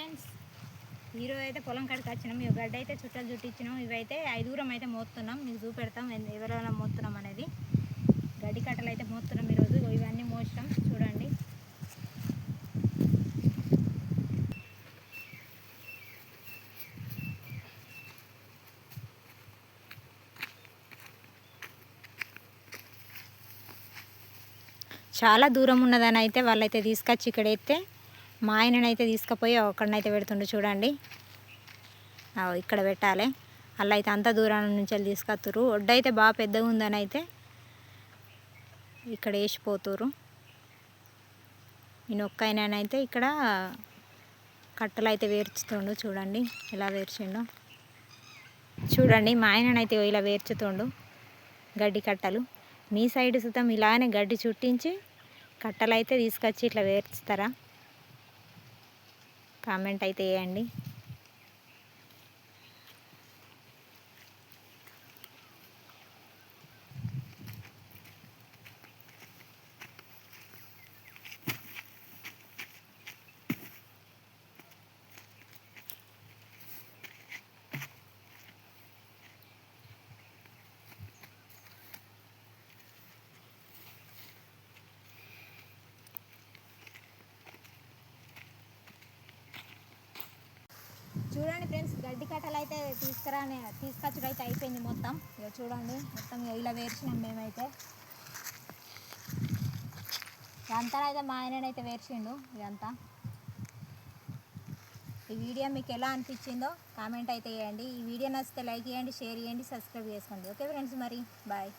Friends ఈరోజు అయితే పొలం కాడికి వచ్చినాం. ఇవి గడ్డ అయితే చుట్టాలు చుట్టించినాం. ఇవైతే ఐదుగురం అయితే మోస్తున్నాం మీకు చూపెడతాం. ఎన్- ఎవరెవరైనా మోస్తున్నాం అనేది. గడ్డి కట్టలు అయితే మోస్తున్నాం ఈరోజు. ఇవన్నీ మోస్తాం చూడండి. చాలా దూరం ఉన్నదని అయితే వాళ్ళైతే తీసుకొచ్చి ఇక్కడైతే మా ఆయననైతే తీసుకుపోయి ఒక్కడనైతే పెడుతుండు చూడండి. ఇక్కడ పెట్టాలి. అలా అయితే అంత దూరం నుంచి వెళ్ళి తీసుకొస్తురు ఒడ్డు అయితే బాగా పెద్దగా ఉందని అయితే ఇక్కడ వేసిపోతురు నేను ఒక్క అయితే ఇక్కడ కట్టలు అయితే వేర్చుతుండు చూడండి. ఇలా వేర్చిండు. చూడండి మా ఆయననైతే ఇలా వేర్చుతుండు గడ్డి కట్టలు. మీ సైడ్ సుతం ఇలానే గడ్డి చుట్టించి కట్టలు అయితే తీసుకొచ్చి ఇట్లా వేర్చుతారా? కామెంట్ అయితే వేయండి. చూడండి ఫ్రెండ్స్ గడ్డి కట్టలు అయితే తీసుకురానే తీసుకొచ్చుడు అయితే అయిపోయింది మొత్తం. ఇక చూడండి మొత్తం ఇలా వేర్చినాం మేమైతే. ఇదంతా అయితే మా ఆయననైతే వేర్చిండు ఇదంతా. ఈ వీడియో మీకు ఎలా అనిపించిందో కామెంట్ అయితే చేయండి. ఈ వీడియో నచ్చితే లైక్ చేయండి షేర్ చేయండి సబ్స్క్రైబ్ చేసుకోండి. ఓకే ఫ్రెండ్స్ మరి బాయ్.